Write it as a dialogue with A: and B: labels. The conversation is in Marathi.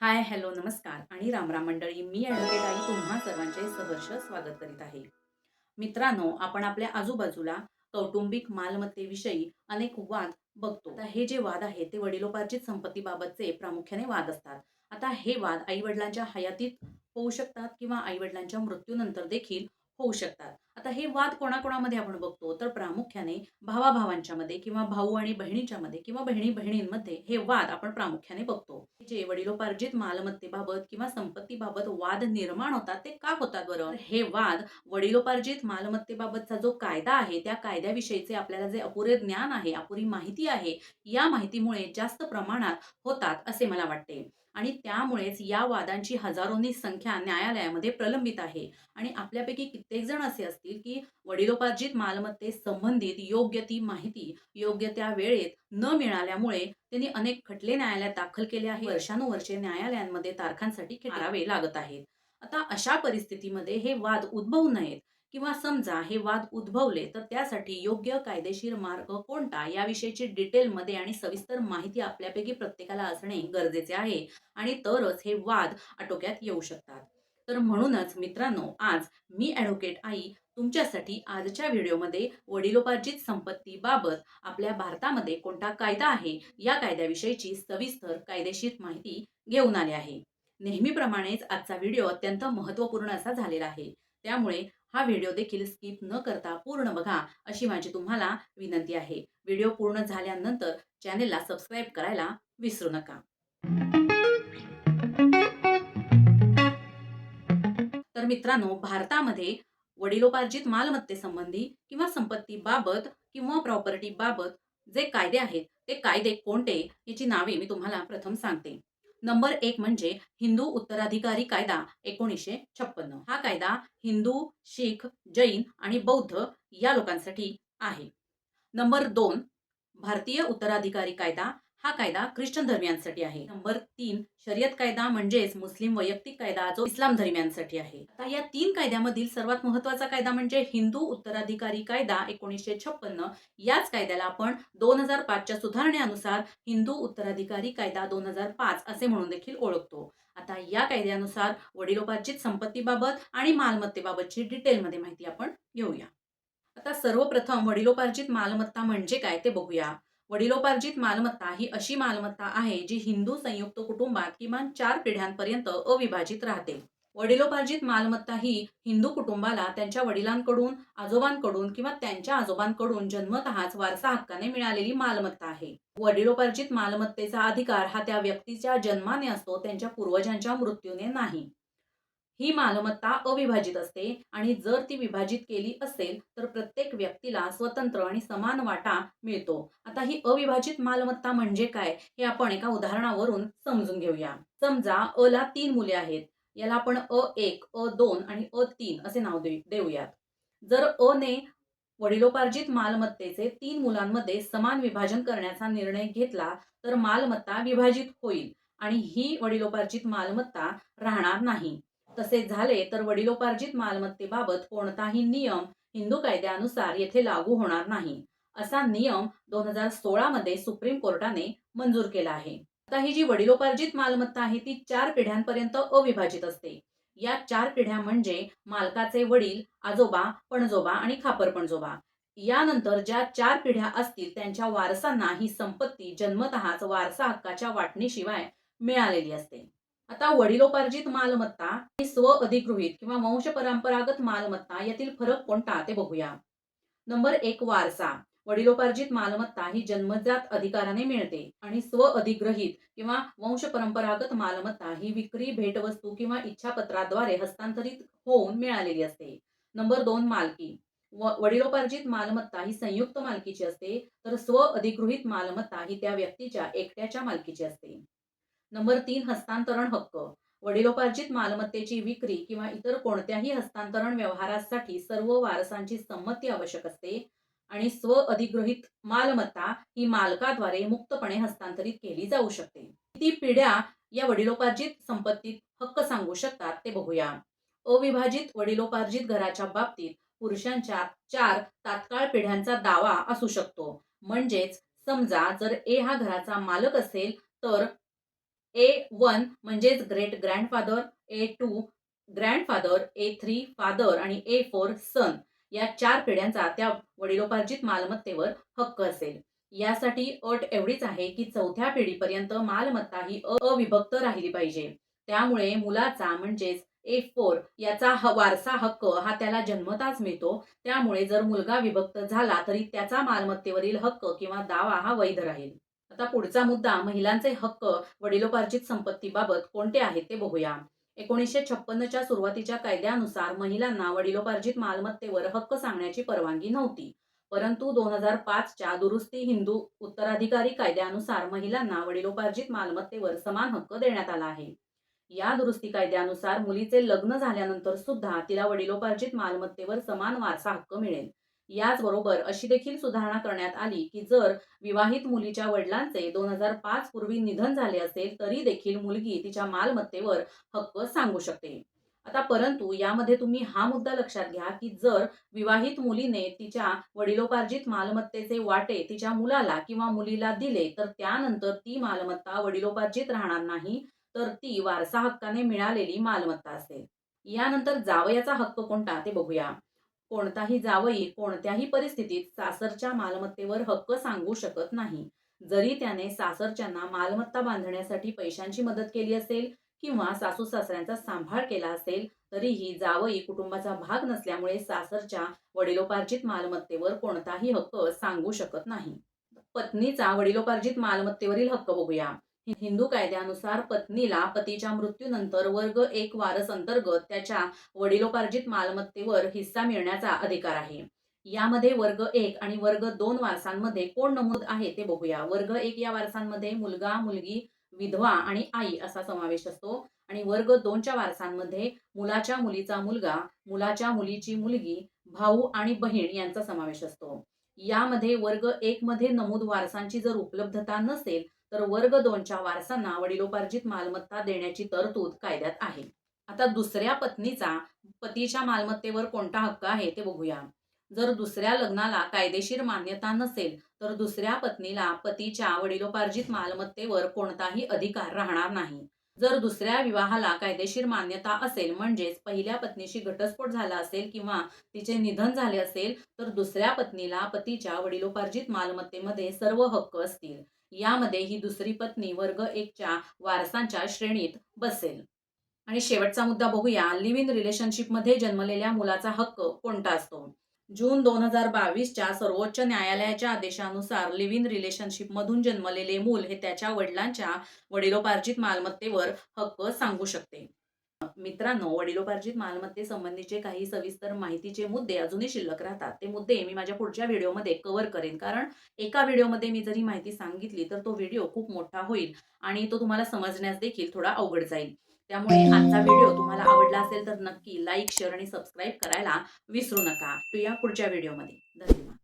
A: हाय हॅलो नमस्कार. आणि रामराम मंडळी मी ॲडव्होकेट आई तुम्हा सर्वांचे सहर्ष स्वागत करीत आहे. मित्रांनो आपण आपल्या आजूबाजूला कौटुंबिक मालमत्तेविषयी अनेक वाद बघतो. आता हे जे वाद आहेत ते वडिलोपार्जित संपत्तीबाबतचे प्रामुख्याने वाद असतात. आता हे वाद आई वडिलांच्या हयातीत होऊ शकतात किंवा आई वडिलांच्या मृत्यूनंतर देखील होऊ शकतात. आता हे वाद कोणाकोणामध्ये आपण बघतो तर प्रामुख्याने भावाभावांच्या मध्ये किंवा भाऊ आणि बहिणीच्या मध्ये किंवा बहिणी बहिणींमध्ये हे वाद आपण प्रामुख्याने बघतो. जे वडिलोपार्जित मालमत्तेबाबत किंवा संपत्तीबाबत वाद निर्माण होतात ते का होतात बरं? हे वाद वडिलोपार्जित मालमत्तेबाबतचा जो कायदा आहे त्या कायद्याविषयीचे आपल्याला जे अपुरे ज्ञान आहे अपुरी माहिती आहे या माहितीमुळे जास्त प्रमाणात होतात असे मला वाटते. आणि त्यामुळेच या वादांची हजारोंनी संख्या न्यायालयामध्ये प्रलंबित आहे. आणि आपल्यापैकी कित्येक जण असे असतील की वडिलोपार्जित मालमत्ते संबंधित योग्य ती माहिती योग्य त्या वेळेत न मिळाल्यामुळे त्यांनी अनेक खटले न्यायालयात दाखल केले आहे वर्षानुवर्षे न्यायालयांमध्ये तारखांसाठी खेळावे लागत आहेत. आता अशा परिस्थितीमध्ये हे वाद उद्भवू नयेत. किंवा समजा हे वाद उद्भवले तर त्यासाठी योग्य कायदेशीर मार्ग कोणता? याविषयीची डिटेलमध्ये आणि सविस्तर माहिती आपल्यापैकी प्रत्येकाला असणे गरजेचे आहे आणि तरच हे वाद आटोक्यात येऊ शकतात. तर म्हणूनच मित्रांनो आज मी ॲडव्होकेट आई तुमच्यासाठी आजच्या व्हिडिओमध्ये वडिलोपार्जित संपत्तीबाबत आपल्या भारतामध्ये कोणता कायदा आहे या कायद्याविषयीची सविस्तर कायदेशीर माहिती घेऊन आले आहे. नेहमीप्रमाणेच आजचा व्हिडिओ अत्यंत महत्त्वपूर्ण असा झालेला आहे. त्यामुळे हा व्हिडिओ देखील स्किप न करता पूर्ण बघा अशी माझी तुम्हाला विनंती आहे. व्हिडिओ पूर्ण झाल्यानंतर चॅनेलला सबस्क्राईब करायला विसरू नका. तर मित्रांनो भारतामध्ये वडिलोपार्जित मालमत्तेसंबंधी किंवा संपत्तीबाबत किंवा प्रॉपर्टी बाबत जे कायदे आहेत ते कायदे कोणते याची नावे मी तुम्हाला प्रथम सांगते. नंबर एक म्हणजे हिंदू उत्तराधिकारी कायदा एकोणीसशे छप्पन्न हा कायदा हिंदू शीख जैन आणि बौद्ध या लोकांसाठी आहे. नंबर दोन भारतीय उत्तराधिकारी कायदा हा कायदा ख्रिश्चन धर्मियांसाठी आहे. नंबर तीन शर्यत कायदा म्हणजेच मुस्लिम वैयक्तिक कायदा जो इस्लाम धर्मियांसाठी आहे. आता या तीन कायद्यामधील सर्वात महत्त्वाचा कायदा म्हणजे हिंदू उत्तराधिकारी कायदा एकोणीसशे छप्पन्न. याच कायद्याला आपण दोन हजार पाचच्या सुधारणेनुसार हिंदू उत्तराधिकारी कायदा दोन हजार पाच असे म्हणून देखील ओळखतो. आता या कायद्यानुसार वडिलोपार्जित संपत्तीबाबत आणि मालमत्तेबाबतची डिटेलमध्ये माहिती आपण घेऊया. आता सर्वप्रथम वडिलोपार्जित मालमत्ता म्हणजे काय ते बघूया. वडिलोपार्जित मालमत्ता ही अशी मालमत्ता आहे जी हिंदू संयुक्त कुटुंबात किमान चार पिढ्यांपर्यंत अविभाजित राहते. वडिलोपार्जित मालमत्ता ही हिंदू कुटुंबाला त्यांच्या वडिलांकडून आजोबांकडून किंवा त्यांच्या आजोबांकडून जन्मतःच वारसा हक्काने मिळालेली मालमत्ता आहे. वडिलोपार्जित मालमत्तेचा अधिकार हा त्या व्यक्तीच्या जन्माने असतो त्यांच्या पूर्वजांच्या मृत्यूने नाही. ही मालमत्ता अविभाजित असते. आणि जर ती विभाजित केली असेल तर प्रत्येक व्यक्तीला स्वतंत्र आणि समान वाटा मिळतो. आता ही अविभाजित मालमत्ता म्हणजे काय? हे आपण एका उदाहरणावरून समजून घेऊया. समजा अ ला तीन मुले आहेत. याला आपण अ एक अ दोन आणि अ तीन असे नाव देऊ देऊयात. जर अ ने वडिलोपार्जित मालमत्तेचे तीन मुलांमध्ये समान विभाजन करण्याचा निर्णय घेतला तर मालमत्ता विभाजित होईल आणि ही वडिलोपार्जित मालमत्ता राहणार नाही. तसे झाले तर वडिलोपार्जित मालमत्तेबाबत कोणताही नियम हिंदू कायद्यानुसार येथे लागू होणार नाही असा नियम दोन हजार सोळा मध्ये सुप्रीम कोर्टाने मंजूर केला आहे. आता ही जी वडिलोपार्जित मालमत्ता आहे ती चार पिढ्यांपर्यंत अविभाजित असते. या चार पिढ्या म्हणजे मालकाचे वडील आजोबा पणजोबा आणि खापर पणजोबा. यानंतर ज्या चार पिढ्या असतील त्यांच्या वारसांना ही संपत्ती जन्मतःच वारसा हक्काच्या वाटणीशिवाय मिळालेली असते. आता वडिलोपार्जित मालमत्ता आणि स्व अधिगृहित किंवा वंश परंपरागत मालमत्ता यातील फरक कोणता ते बघूया. नंबर एक वारसा. वडिलोपार्जित मालमत्ता ही जन्मजात अधिकाराने मिळते आणि स्व अधिग्रहित किंवा वंश परंपरागत मालमत्ता ही विक्री भेटवस्तू किंवा इच्छापत्राद्वारे हस्तांतरित होऊन मिळालेली असते. नंबर दोन मालकी. वडिलोपार्जित मालमत्ता ही संयुक्त मालकीची असते तर स्व अधिगृहित मालमत्ता ही त्या व्यक्तीच्या एकट्याच्या मालकीची असते. नंबर तीन हस्तांतरण हक्क. वडिलोपार्जित मालमत्तेची विक्री किंवा इतर कोणत्याही हस्तांतरण व्यवहारासाठी सर्व वारसांची संमती आवश्यक असते आणि स्व अधिग्रहित मालमत्ता ही मालकाद्वारे मुक्तपणे हस्तांतरित केली जाऊ शकते. किती पिढ्या या वडिलोपार्जित संपत्तीत हक्क सांगू शकतात ते बघूया. अविभाजित वडिलोपार्जित घराच्या बाबतीत पुरुषांच्या चार तात्काळ पिढ्यांचा दावा असू शकतो. म्हणजेच समजा जर ए हा घराचा मालक असेल तर ए वन म्हणजेच great grandfather A two grandfather A three father आणि ए फोर सन या चार पिढ्यांचा त्या वडिलोपार्जित मालमत्तेवर हक्क असेल. यासाठी अट एवढीच आहे की चौथ्या पिढीपर्यंत मालमत्ता ही अविभक्त राहिली पाहिजे. त्यामुळे मुलाचा म्हणजेच ए फोर याचा वारसा हक्क हा त्याला जन्मताच मिळतो. त्यामुळे जर मुलगा विभक्त झाला तरी त्याचा मालमत्तेवरील हक्क किंवा दावा हा वैध राहील. आता पुढचा मुद्दा महिलांचे हक्क वडिलोपार्जित संपत्तीबाबत कोणते आहेत ते बघूया. एकोणीसशे छप्पन्नच्या सुरुवातीच्या कायद्यानुसार महिलांना वडिलोपार्जित मालमत्तेवर हक्क सांगण्याची परवानगी नव्हती. परंतु दोन हजार पाचच्या दुरुस्ती हिंदू उत्तराधिकारी कायद्यानुसार महिलांना वडिलोपार्जित मालमत्तेवर समान हक्क देण्यात आला आहे. या दुरुस्ती कायद्यानुसार मुलीचे लग्न झाल्यानंतर सुद्धा तिला वडिलोपार्जित मालमत्तेवर समान वारसा हक्क मिळेल. याचबरोबर अशी देखील सुधारणा करण्यात आली की जर विवाहित मुलीच्या वडिलांचे दोन हजार पाच पूर्वी निधन झाले असेल तरी देखील मुलगी तिच्या मालमत्तेवर हक्क सांगू शकते. आता परंतु यामध्ये तुम्ही हा मुद्दा लक्षात घ्या की जर विवाहित मुलीने तिच्या वडिलोपार्जित मालमत्तेचे वाटे तिच्या मुलाला किंवा मुलीला दिले तर त्यानंतर ती मालमत्ता वडिलोपार्जित राहणार नाही तर ती वारसा हक्काने मिळालेली मालमत्ता असेल. यानंतर जावयाचा हक्क कोणता ते बघूया. कोणताही जावई कोणत्याही परिस्थितीत सासरच्या मालमत्तेवर हक्क सांगू शकत नाही. जरी त्याने सासरच्यांना मालमत्ता बांधण्यासाठी पैशांची मदत केली असेल किंवा सासू सासऱ्यांचा सांभाळ केला असेल तरीही जावई कुटुंबाचा भाग नसल्यामुळे सासरच्या वडिलोपार्जित मालमत्तेवर कोणताही हक्क सांगू शकत नाही. पत्नीचा वडिलोपार्जित मालमत्तेवरील हक्क बघूया. हिंदू कायद्यानुसार पत्नीला पतीच्या मृत्यूनंतर वर्ग एक वारस अंतर्गत त्याच्या वडिलोपार्जित मालमत्तेवर हिस्सा मिळण्याचा अधिकार आहे. यामध्ये वर्ग एक आणि वर्ग दोन वारसांमध्ये कोण नमूद आहे ते बघूया. वर्ग एक या वारसांमध्ये मुलगा मुलगी विधवा आणि आई असा समावेश असतो. आणि वर्ग दोनच्या वारसांमध्ये मुलाच्या मुलीचा मुलगा मुलाच्या मुलीची मुलगी भाऊ आणि बहीण यांचा समावेश असतो. यामध्ये वर्ग एक मध्ये नमूद वारसांची जर उपलब्धता नसेल तर वर्ग दोनच्या वारसांना वडिलोपार्जित मालमत्ता देण्याची तरतूद कायद्यात आहे. आता दुसऱ्या पत्नीचा पतीच्या मालमत्तेवर कोणता हक्क आहे ते बघूया. जर दुसऱ्या लग्नाला कायदेशीर मान्यता नसेल तर दुसऱ्या पत्नीला पतीच्या वडिलोपार्जित मालमत्तेवर कोणताही अधिकार राहणार नाही. जर दुसऱ्या विवाहाला कायदेशीर मान्यता असेल म्हणजेच पहिल्या पत्नीशी घटस्फोट झाला असेल किंवा तिचे निधन झाले असेल तर दुसऱ्या पत्नीला पतीच्या वडिलोपार्जित मालमत्तेमध्ये सर्व हक्क असतील. यामध्ये ही दुसरी पत्नी वर्ग एकच्या वारसांच्या श्रेणीत बसेल. आणि शेवटचा मुद्दा बघूया. लिव्ह इन रिलेशनशिपमध्ये जन्मलेल्या मुलाचा हक्क कोणता असतो? जून दोन हजार बावीसच्या सर्वोच्च न्यायालयाच्या आदेशानुसार लिव्ह इन रिलेशनशिपमधून जन्मलेले मूल हे त्याच्या वडिलांच्या वडिलोपार्जित मालमत्तेवर हक्क सांगू शकते. मित्रांनो वडिलोपार्जित मालमत्तेसंबंधीचे काही सविस्तर माहितीचे मुद्दे अजूनही शिल्लक राहतात. ते मुद्दे मी माझ्या पुढच्या व्हिडिओमध्ये कव्हर करेन. कारण एका व्हिडिओमध्ये मी जरी माहिती सांगितली तर तो व्हिडिओ खूप मोठा होईल आणि तो तुम्हाला समजण्यास देखील थोडा अवघड जाईल. त्यामुळे आजचा व्हिडिओ तुम्हाला आवडला असेल तर नक्की लाईक शेअर आणि सबस्क्राईब करायला विसरू नका. या पुढच्या व्हिडिओमध्ये. धन्यवाद.